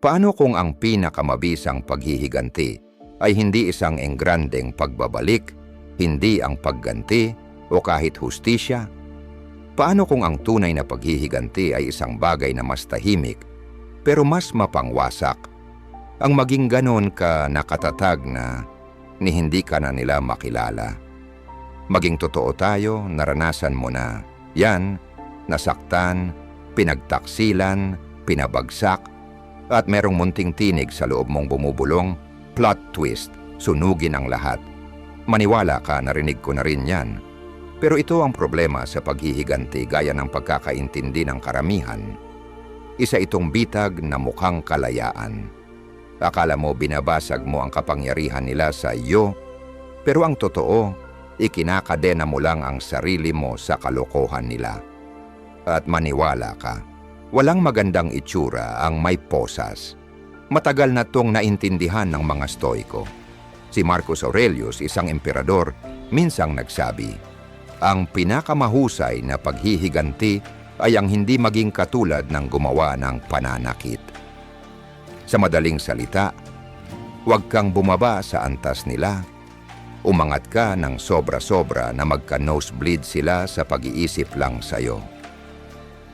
Paano kung ang pinakamabisang paghihiganti ay hindi isang engrandeng pagbabalik, hindi ang pagganti o kahit hustisya? Paano kung ang tunay na paghihiganti ay isang bagay na mas tahimik pero mas mapangwasak? Ang maging ganon ka nakatatag na ni hindi ka na nila makilala. Maging totoo tayo, naranasan mo na. Yan, nasaktan, pinagtaksilan, pinabagsak, at merong munting tinig sa loob mong bumubulong, plot twist, sunugin ang lahat. Maniwala ka, narinig ko na rin yan. Pero ito ang problema sa paghihiganti gaya ng pagkakaintindi ng karamihan. Isa itong bitag na mukhang kalayaan. Akala mo binabasag mo ang kapangyarihan nila sa iyo, pero ang totoo, ikinakadena mo lang ang sarili mo sa kalokohan nila. At maniwala ka, walang magandang itsura ang may posas. Matagal na tong naintindihan ng mga stoiko. Si Marcus Aurelius, isang emperador, minsang nagsabi, ang pinakamahusay na paghihiganti ay ang hindi maging katulad ng gumawa ng pananakit. Sa madaling salita, huwag kang bumaba sa antas nila. Umangat ka ng sobra-sobra na magka-nosebleed sila sa pag-iisip lang sa'yo.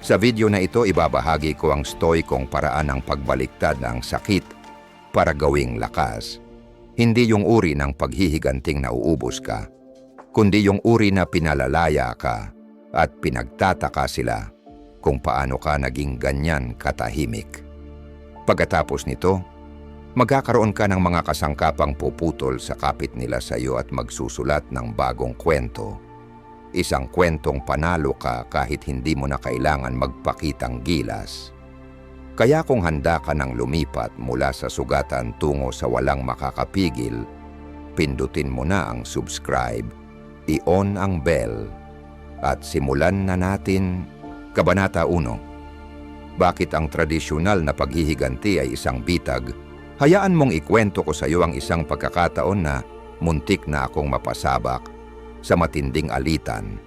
Sa video na ito, ibabahagi ko ang stoikong paraan ng pagbaliktad ng sakit para gawing lakas. Hindi yung uri ng paghihiganting nauubos ka, kundi yung uri na pinalalaya ka at pinagtataka sila kung paano ka naging ganyan katahimik. Pagkatapos nito, magkakaroon ka ng mga kasangkapang puputol sa kapit nila sa iyo at magsusulat ng bagong kwento. Isang kwentong panalo ka kahit hindi mo na kailangan magpakitang gilas. Kaya kung handa ka ng lumipat mula sa sugatan tungo sa walang makakapigil, pindutin mo na ang subscribe, i-on ang bell, at simulan na natin Kabanata 1 bakit ang tradisyonal na paghihiganti ay isang bitag, hayaan mong ikwento ko sa iyo ang isang pagkakataon na muntik na akong mapasabak sa matinding alitan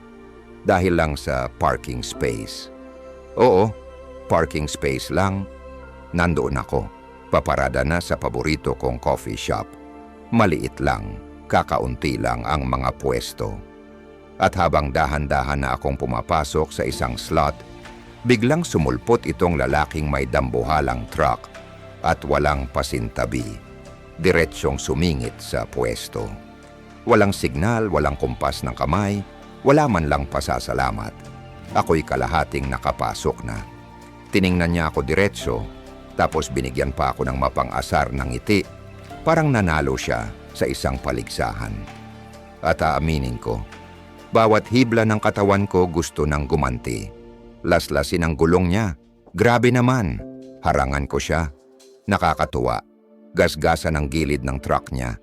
dahil lang sa parking space. Oo, parking space lang. Nandoon ako, paparada na sa paborito kong coffee shop. Maliit lang, kakaunti lang ang mga pwesto. At habang dahan-dahan na akong pumapasok sa isang slot, Biglang sumulpot itong lalaking may dambuhalang truck at walang pasintabi. Diretsyong sumingit sa pwesto. Walang signal, walang kumpas ng kamay, wala man lang pasasalamat. Ako'y kalahating nakapasok na. Tiningnan niya ako diretsyo, tapos binigyan pa ako ng mapang-asar ng ngiti. Parang nanalo siya sa isang paligsahan. At aaminin ko, bawat hibla ng katawan ko gusto ng gumanti. Laslasin ang gulong niya. Grabe naman. Harangan ko siya. Nakakatuwa. Gasgasan ang gilid ng truck niya.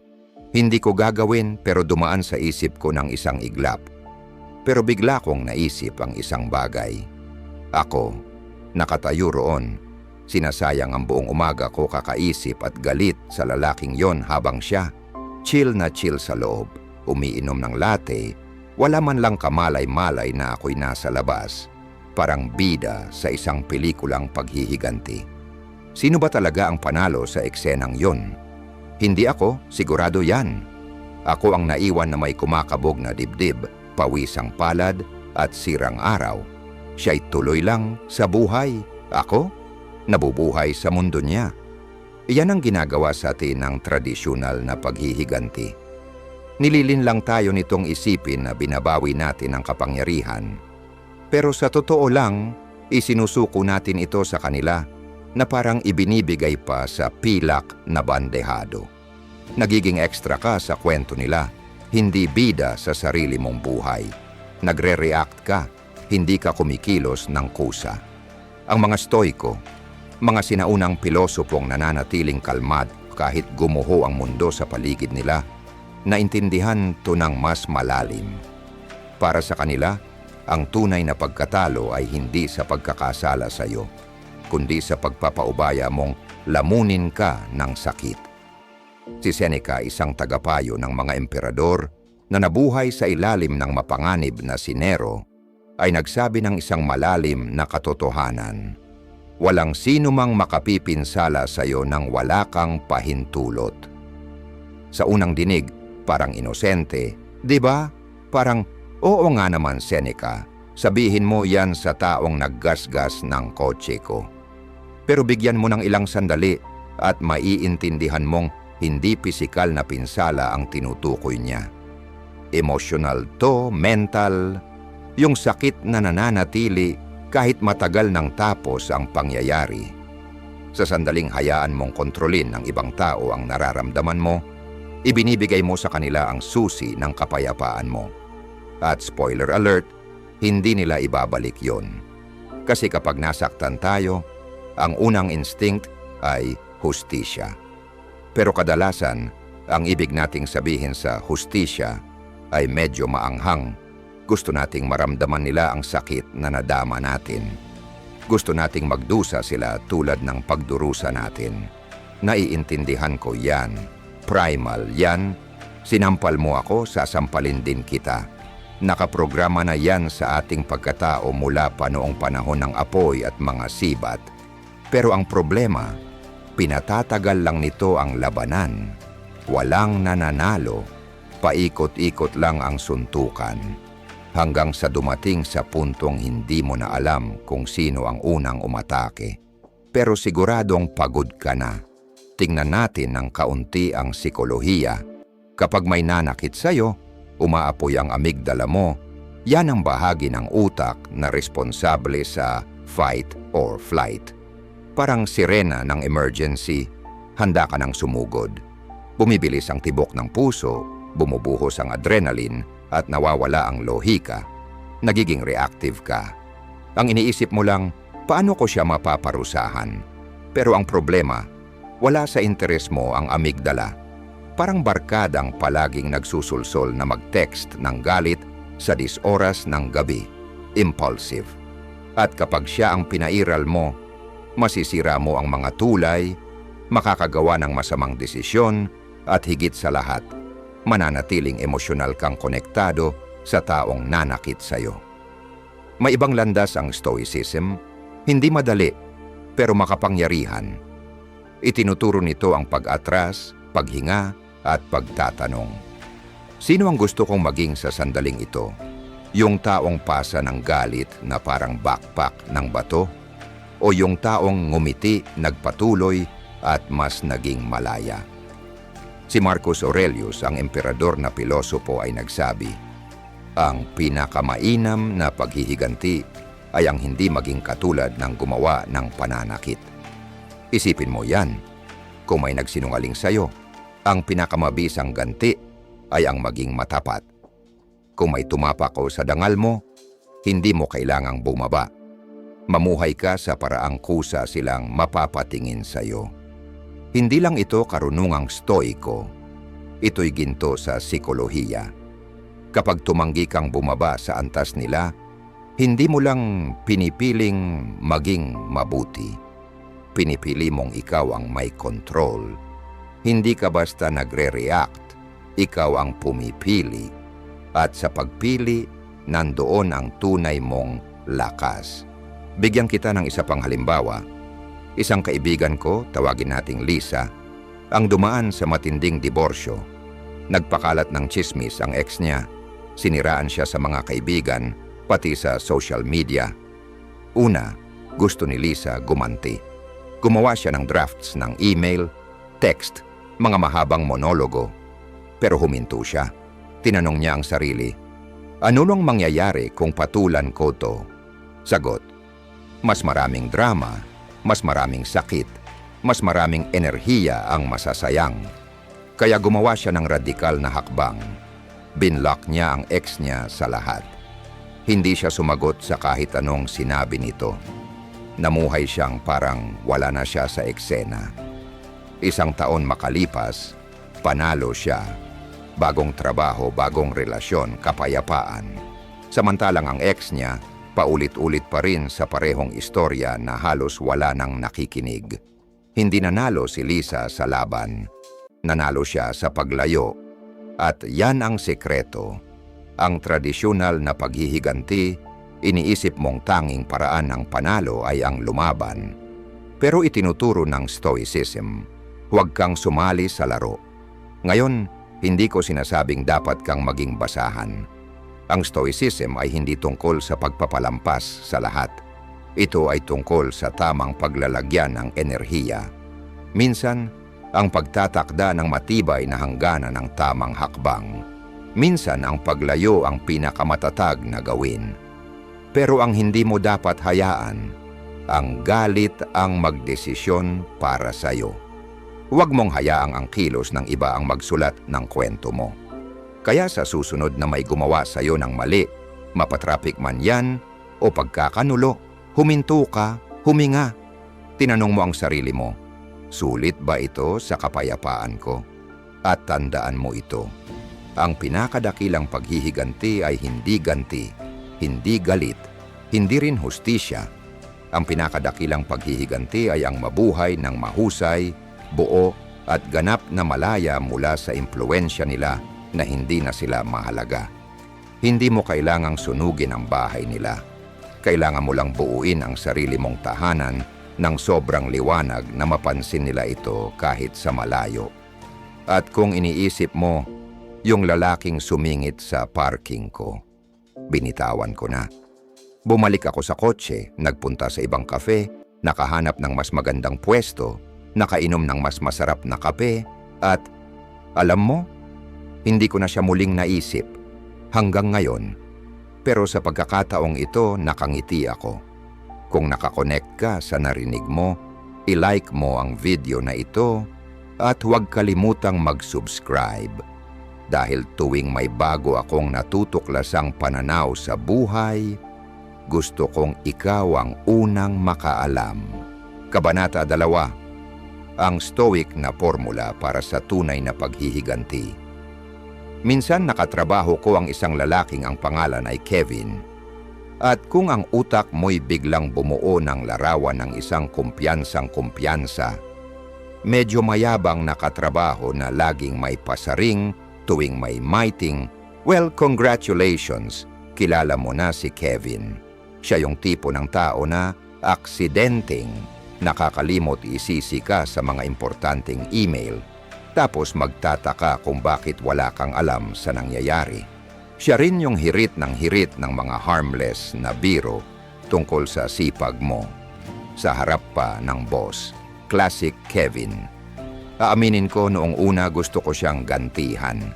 Hindi ko gagawin pero dumaan sa isip ko ng isang iglap. Pero bigla kong naisip ang isang bagay. Ako, nakatayo roon. Sinasayang ang buong umaga ko kakaisip at galit sa lalaking yon habang siya, chill na chill sa loob, umiinom ng latte, wala man lang kamalay-malay na ako'y nasa labas parang bida sa isang pelikulang paghihiganti. Sino ba talaga ang panalo sa eksenang yon? Hindi ako, sigurado yan. Ako ang naiwan na may kumakabog na dibdib, pawisang palad at sirang araw. Siya'y tuloy lang sa buhay. Ako, nabubuhay sa mundo niya. Iyan ang ginagawa sa atin ng tradisyonal na paghihiganti. Nililin lang tayo nitong isipin na binabawi natin ang kapangyarihan pero sa totoo lang, isinusuko natin ito sa kanila na parang ibinibigay pa sa pilak na bandehado. Nagiging ekstra ka sa kwento nila, hindi bida sa sarili mong buhay. Nagre-react ka, hindi ka kumikilos ng kusa. Ang mga stoiko, mga sinaunang pilosopong nananatiling kalmad kahit gumuho ang mundo sa paligid nila, naintindihan to ng mas malalim. Para sa kanila, ang tunay na pagkatalo ay hindi sa pagkakasala sa iyo, kundi sa pagpapaubaya mong lamunin ka ng sakit. Si Seneca, isang tagapayo ng mga emperador na nabuhay sa ilalim ng mapanganib na si Nero, ay nagsabi ng isang malalim na katotohanan. walang sino mang makapipinsala sa iyo nang wala kang pahintulot. Sa unang dinig, parang inosente, di ba? Parang, oo nga naman Seneca, sabihin mo yan sa taong naggasgas ng kotse ko. Pero bigyan mo ng ilang sandali at maiintindihan mong hindi pisikal na pinsala ang tinutukoy niya. Emotional to, mental, yung sakit na nananatili kahit matagal nang tapos ang pangyayari. Sa sandaling hayaan mong kontrolin ng ibang tao ang nararamdaman mo, ibinibigay mo sa kanila ang susi ng kapayapaan mo. At spoiler alert, hindi nila ibabalik yon. Kasi kapag nasaktan tayo, ang unang instinct ay hustisya. Pero kadalasan, ang ibig nating sabihin sa hustisya ay medyo maanghang. Gusto nating maramdaman nila ang sakit na nadama natin. Gusto nating magdusa sila tulad ng pagdurusa natin. Naiintindihan ko yan. Primal yan. Sinampal mo ako, sasampalin din kita. Nakaprograma na yan sa ating pagkatao mula pa noong panahon ng apoy at mga sibat. Pero ang problema, pinatatagal lang nito ang labanan. Walang nananalo, paikot-ikot lang ang suntukan. Hanggang sa dumating sa puntong hindi mo na alam kung sino ang unang umatake. Pero siguradong pagod ka na. Tingnan natin ng kaunti ang sikolohiya. Kapag may nanakit sa'yo, umaapoy ang amygdala mo, yan ang bahagi ng utak na responsable sa fight or flight. Parang sirena ng emergency, handa ka ng sumugod. Bumibilis ang tibok ng puso, bumubuhos ang adrenaline at nawawala ang lohika. Nagiging reactive ka. Ang iniisip mo lang, paano ko siya mapaparusahan? Pero ang problema, wala sa interes mo ang amygdala. Parang barkadang palaging nagsusulsol na mag-text ng galit sa disoras ng gabi. Impulsive. At kapag siya ang pinairal mo, masisira mo ang mga tulay, makakagawa ng masamang desisyon, at higit sa lahat, mananatiling emosyonal kang konektado sa taong nanakit sa'yo. May ibang landas ang stoicism, hindi madali, pero makapangyarihan. Itinuturo nito ang pag-atras, paghinga, at pagtatanong. Sino ang gusto kong maging sa sandaling ito? Yung taong pasa ng galit na parang backpack ng bato? O yung taong ngumiti, nagpatuloy, at mas naging malaya? Si Marcus Aurelius, ang emperador na pilosopo ay nagsabi, Ang pinakamainam na paghihiganti ay ang hindi maging katulad ng gumawa ng pananakit. Isipin mo yan. Kung may nagsinungaling sa'yo, ang pinakamabisang ganti ay ang maging matapat. Kung may tumapak o sa dangal mo, hindi mo kailangang bumaba. Mamuhay ka sa paraang kusa silang mapapatingin sa'yo. Hindi lang ito karunungang stoiko. Ito'y ginto sa sikolohiya. Kapag tumanggi kang bumaba sa antas nila, hindi mo lang pinipiling maging mabuti. Pinipili mong ikaw ang may control. Hindi ka basta nagre-react, ikaw ang pumipili. At sa pagpili, nandoon ang tunay mong lakas. Bigyan kita ng isa pang halimbawa Isang kaibigan ko, tawagin nating Lisa, ang dumaan sa matinding diborsyo. Nagpakalat ng chismis ang ex niya. Siniraan siya sa mga kaibigan, pati sa social media. Una, gusto ni Lisa gumanti. Gumawa siya ng drafts ng email, text, mga mahabang monologo. Pero huminto siya. Tinanong niya ang sarili, ano nang mangyayari kung patulan ko to? Sagot, mas maraming drama mas maraming sakit, mas maraming enerhiya ang masasayang. Kaya gumawa siya ng radikal na hakbang. Binlock niya ang ex niya sa lahat. Hindi siya sumagot sa kahit anong sinabi nito. Namuhay siyang parang wala na siya sa eksena. Isang taon makalipas, panalo siya. Bagong trabaho, bagong relasyon, kapayapaan. Samantalang ang ex niya, paulit-ulit pa rin sa parehong istorya na halos wala nang nakikinig. Hindi nanalo si Lisa sa laban. Nanalo siya sa paglayo. At yan ang sekreto. Ang tradisyonal na paghihiganti, iniisip mong tanging paraan ng panalo ay ang lumaban. Pero itinuturo ng Stoicism, huwag kang sumali sa laro. Ngayon, hindi ko sinasabing dapat kang maging basahan. Ang Stoicism ay hindi tungkol sa pagpapalampas sa lahat. Ito ay tungkol sa tamang paglalagyan ng enerhiya. Minsan, ang pagtatakda ng matibay na hangganan ng tamang hakbang. Minsan ang paglayo ang pinakamatatag na gawin. Pero ang hindi mo dapat hayaan, ang galit ang magdesisyon para sa iyo. Huwag mong hayaang ang kilos ng iba ang magsulat ng kwento mo. Kaya sa susunod na may gumawa sa iyo ng mali, mapatrapik man yan o pagkakanulo, huminto ka, huminga. Tinanong mo ang sarili mo, sulit ba ito sa kapayapaan ko? At tandaan mo ito, ang pinakadakilang paghihiganti ay hindi ganti, hindi galit, hindi rin hustisya. Ang pinakadakilang paghihiganti ay ang mabuhay ng mahusay, buo at ganap na malaya mula sa impluensya nila na hindi na sila mahalaga. Hindi mo kailangang sunugin ang bahay nila. Kailangan mo lang buuin ang sarili mong tahanan ng sobrang liwanag na mapansin nila ito kahit sa malayo. At kung iniisip mo, yung lalaking sumingit sa parking ko, binitawan ko na. Bumalik ako sa kotse, nagpunta sa ibang kafe, nakahanap ng mas magandang pwesto, nakainom ng mas masarap na kape, at alam mo, hindi ko na siya muling naisip hanggang ngayon. Pero sa pagkakataong ito, nakangiti ako. Kung nakakonect ka sa narinig mo, ilike mo ang video na ito at huwag kalimutang mag-subscribe. Dahil tuwing may bago akong natutuklasang pananaw sa buhay, gusto kong ikaw ang unang makaalam. Kabanata 2 Ang Stoic na formula para sa tunay na paghihiganti. Minsan nakatrabaho ko ang isang lalaking ang pangalan ay Kevin. At kung ang utak mo'y biglang bumuo ng larawan ng isang kumpiyansang kumpiyansa, medyo mayabang nakatrabaho na laging may pasaring tuwing may mighting, well, congratulations, kilala mo na si Kevin. Siya yung tipo ng tao na aksidenteng nakakalimot isisi ka sa mga importanteng email tapos magtataka kung bakit wala kang alam sa nangyayari. Siya rin yung hirit ng hirit ng mga harmless na biro tungkol sa sipag mo. Sa harap pa ng boss, classic Kevin. Aaminin ko noong una gusto ko siyang gantihan.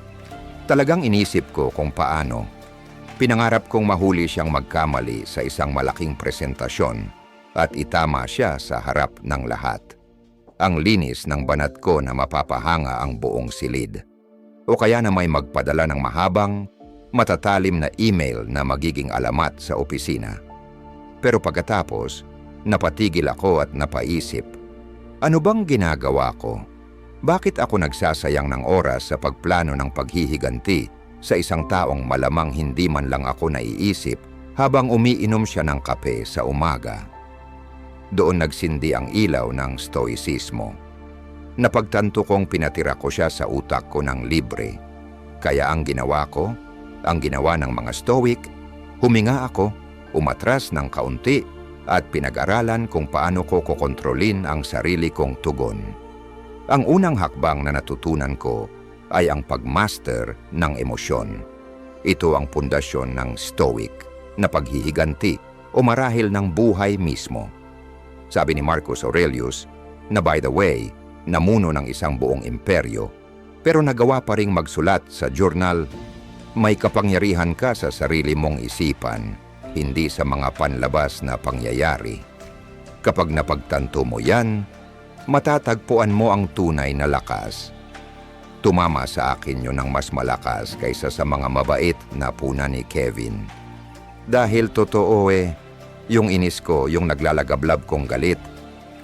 Talagang inisip ko kung paano. Pinangarap kong mahuli siyang magkamali sa isang malaking presentasyon at itama siya sa harap ng lahat. Ang linis ng banat ko na mapapahanga ang buong silid. O kaya na may magpadala ng mahabang, matatalim na email na magiging alamat sa opisina. Pero pagkatapos, napatigil ako at napaisip, ano bang ginagawa ko? Bakit ako nagsasayang ng oras sa pagplano ng paghihiganti sa isang taong malamang hindi man lang ako naiisip habang umiinom siya ng kape sa umaga? Doon nagsindi ang ilaw ng stoicismo. Napagtanto kong pinatira ko siya sa utak ko ng libre. Kaya ang ginawa ko, ang ginawa ng mga stoic, huminga ako, umatras ng kaunti at pinag-aralan kung paano ko kokontrolin ang sarili kong tugon. Ang unang hakbang na natutunan ko ay ang pagmaster ng emosyon. Ito ang pundasyon ng stoic na paghihiganti o marahil ng buhay mismo. Sabi ni Marcus Aurelius na by the way, namuno ng isang buong imperyo pero nagawa pa ring magsulat sa journal, may kapangyarihan ka sa sarili mong isipan, hindi sa mga panlabas na pangyayari. Kapag napagtanto mo yan, matatagpuan mo ang tunay na lakas. Tumama sa akin yun ng mas malakas kaysa sa mga mabait na puna ni Kevin. Dahil totoo eh, yung inis ko, yung naglalagablab kong galit,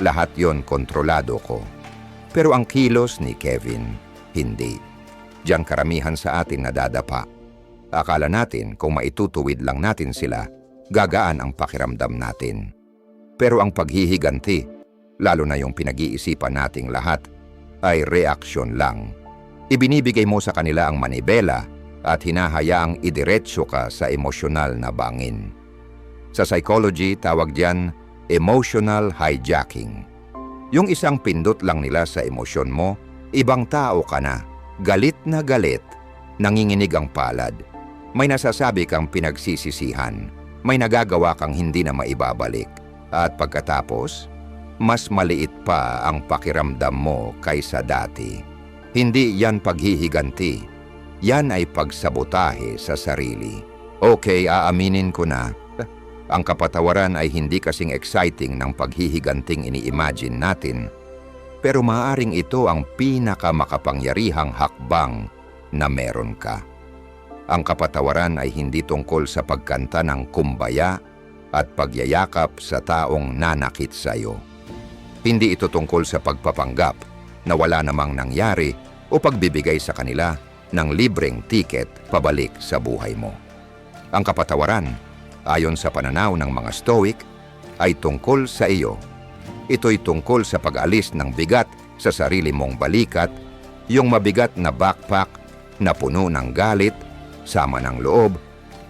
lahat yon kontrolado ko. Pero ang kilos ni Kevin, hindi. Diyan karamihan sa atin nadadapa. Akala natin kung maitutuwid lang natin sila, gagaan ang pakiramdam natin. Pero ang paghihiganti, lalo na yung pinag-iisipan nating lahat, ay reaksyon lang. Ibinibigay mo sa kanila ang manibela at hinahayaang idiretso ka sa emosyonal na bangin. Sa psychology, tawag diyan emotional hijacking Yung isang pindot lang nila sa emosyon mo, ibang tao ka na. Galit na galit. Nanginginig ang palad. May nasasabi kang pinagsisisihan. May nagagawa kang hindi na maibabalik. At pagkatapos, mas maliit pa ang pakiramdam mo kaysa dati. Hindi yan paghihiganti. Yan ay pagsabotahe sa sarili. Okay, aaminin ko na. Ang kapatawaran ay hindi kasing exciting ng paghihiganting ini-imagine natin. Pero maaring ito ang pinakamakapangyarihang hakbang na meron ka. Ang kapatawaran ay hindi tungkol sa pagkanta ng kumbaya at pagyayakap sa taong nanakit sa iyo. Hindi ito tungkol sa pagpapanggap na wala namang nangyari o pagbibigay sa kanila ng libreng tiket pabalik sa buhay mo. Ang kapatawaran, ayon sa pananaw ng mga Stoic, ay tungkol sa iyo. Ito'y tungkol sa pag-alis ng bigat sa sarili mong balikat, yung mabigat na backpack na puno ng galit, sama ng loob,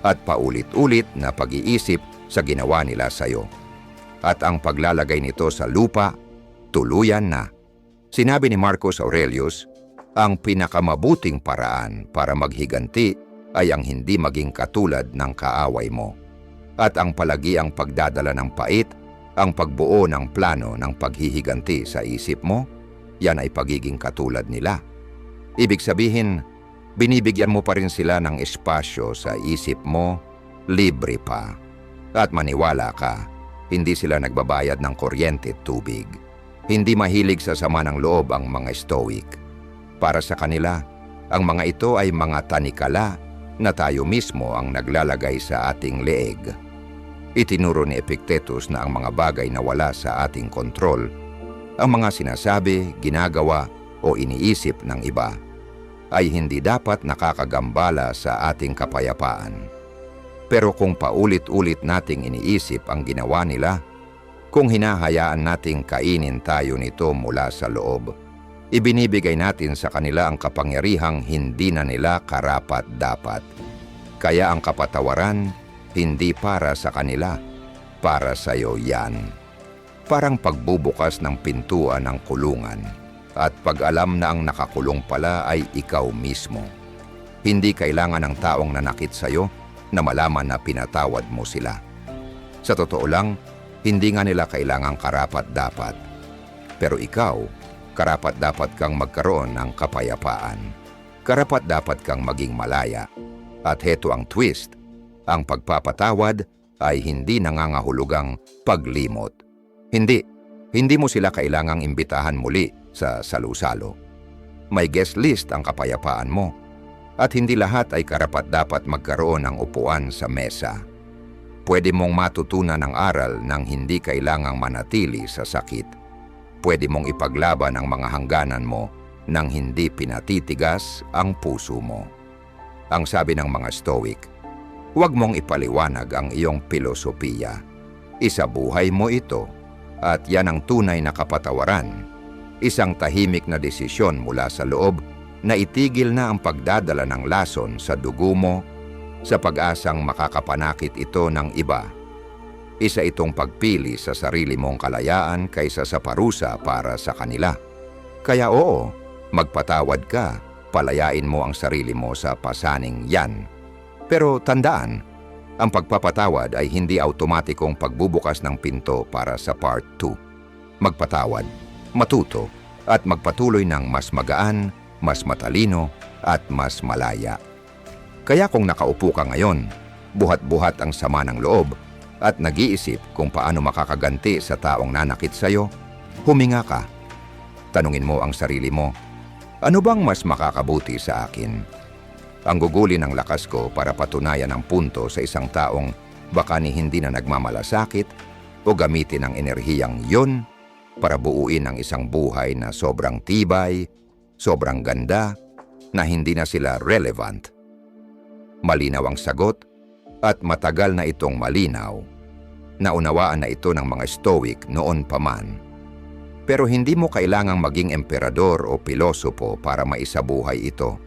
at paulit-ulit na pag-iisip sa ginawa nila sa iyo. At ang paglalagay nito sa lupa, tuluyan na. Sinabi ni Marcus Aurelius, ang pinakamabuting paraan para maghiganti ay ang hindi maging katulad ng kaaway mo. At ang palagi ang pagdadala ng pait, ang pagbuo ng plano ng paghihiganti sa isip mo, yan ay pagiging katulad nila. Ibig sabihin, binibigyan mo pa rin sila ng espasyo sa isip mo, libre pa. At maniwala ka, hindi sila nagbabayad ng kuryente at tubig. Hindi mahilig sa sama ng loob ang mga stoic. Para sa kanila, ang mga ito ay mga tanikala na tayo mismo ang naglalagay sa ating leeg. Itinuro ni Epictetus na ang mga bagay na wala sa ating kontrol, ang mga sinasabi, ginagawa o iniisip ng iba, ay hindi dapat nakakagambala sa ating kapayapaan. Pero kung paulit-ulit nating iniisip ang ginawa nila, kung hinahayaan nating kainin tayo nito mula sa loob, ibinibigay natin sa kanila ang kapangyarihang hindi na nila karapat-dapat. Kaya ang kapatawaran, hindi para sa kanila, para sa iyo yan. Parang pagbubukas ng pintuan ng kulungan at pag-alam na ang nakakulong pala ay ikaw mismo. Hindi kailangan ng taong nanakit sa iyo na malaman na pinatawad mo sila. Sa totoo lang, hindi nga nila kailangang karapat-dapat. Pero ikaw, karapat-dapat kang magkaroon ng kapayapaan. Karapat-dapat kang maging malaya. At heto ang twist, ang pagpapatawad ay hindi nangangahulugang paglimot. Hindi, hindi mo sila kailangang imbitahan muli sa salusalo. May guest list ang kapayapaan mo at hindi lahat ay karapat-dapat magkaroon ng upuan sa mesa. Pwede mong matutunan ng aral ng hindi kailangang manatili sa sakit. Pwede mong ipaglaban ang mga hangganan mo nang hindi pinatitigas ang puso mo. Ang sabi ng mga Stoic, huwag mong ipaliwanag ang iyong pilosopiya. Isabuhay mo ito at yan ang tunay na kapatawaran. Isang tahimik na desisyon mula sa loob na itigil na ang pagdadala ng lason sa dugo mo sa pag-asang makakapanakit ito ng iba. Isa itong pagpili sa sarili mong kalayaan kaysa sa parusa para sa kanila. Kaya oo, magpatawad ka, palayain mo ang sarili mo sa pasaning yan. Pero tandaan, ang pagpapatawad ay hindi automatikong pagbubukas ng pinto para sa part 2. Magpatawad, matuto, at magpatuloy ng mas magaan, mas matalino, at mas malaya. Kaya kung nakaupo ka ngayon, buhat-buhat ang sama ng loob at nag-iisip kung paano makakaganti sa taong nanakit sa'yo, huminga ka. Tanungin mo ang sarili mo, ano bang mas makakabuti sa akin? Ang gugulin ng lakas ko para patunayan ang punto sa isang taong baka ni hindi na nagmamalasakit o gamitin ang enerhiyang yon para buuin ang isang buhay na sobrang tibay, sobrang ganda, na hindi na sila relevant Malinaw ang sagot at matagal na itong malinaw. Naunawaan na ito ng mga Stoic noon pa man. Pero hindi mo kailangang maging emperador o pilosopo para maisabuhay ito.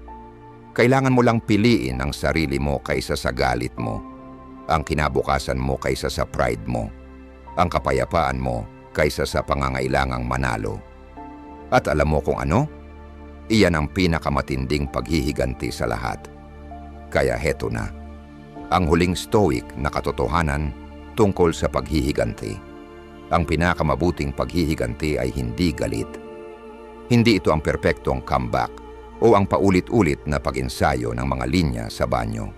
Kailangan mo lang piliin ang sarili mo kaysa sa galit mo, ang kinabukasan mo kaysa sa pride mo, ang kapayapaan mo kaysa sa pangangailangang manalo. At alam mo kung ano? Iyan ang pinakamatinding paghihiganti sa lahat. Kaya heto na, ang huling stoic na katotohanan tungkol sa paghihiganti. Ang pinakamabuting paghihiganti ay hindi galit. Hindi ito ang perpektong comeback o ang paulit-ulit na pag-ensayo ng mga linya sa banyo.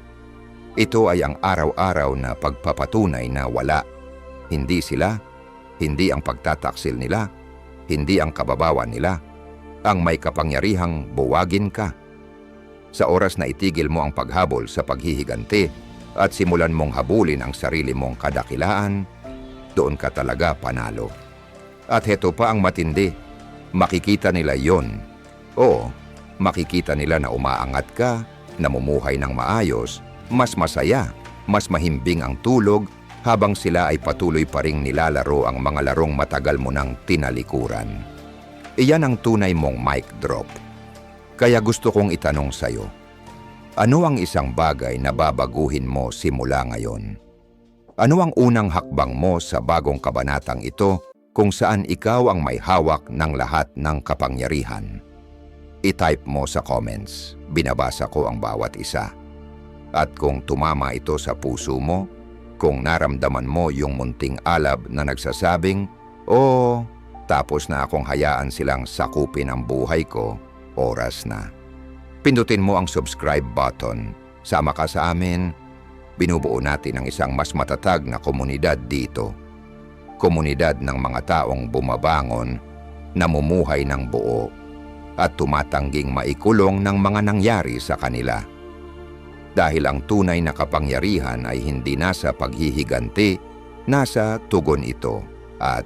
Ito ay ang araw-araw na pagpapatunay na wala. Hindi sila, hindi ang pagtataksil nila, hindi ang kababawan nila, ang may kapangyarihang buwagin ka. Sa oras na itigil mo ang paghabol sa paghihiganti at simulan mong habulin ang sarili mong kadakilaan, doon ka talaga panalo. At heto pa ang matindi, makikita nila yon. Oo, makikita nila na umaangat ka, namumuhay ng maayos, mas masaya, mas mahimbing ang tulog habang sila ay patuloy pa ring nilalaro ang mga larong matagal mo nang tinalikuran. Iyan ang tunay mong mic drop. Kaya gusto kong itanong sa'yo, ano ang isang bagay na babaguhin mo simula ngayon? Ano ang unang hakbang mo sa bagong kabanatang ito kung saan ikaw ang may hawak ng lahat ng kapangyarihan? I-type mo sa comments, binabasa ko ang bawat isa. At kung tumama ito sa puso mo, kung naramdaman mo yung munting alab na nagsasabing, Oh, tapos na akong hayaan silang sakupin ang buhay ko, oras na. Pindutin mo ang subscribe button. Sama ka sa amin. Binubuo natin ang isang mas matatag na komunidad dito. Komunidad ng mga taong bumabangon, namumuhay ng buo, at tumatangging maikulong ng mga nangyari sa kanila. Dahil ang tunay na kapangyarihan ay hindi nasa paghihiganti, nasa tugon ito at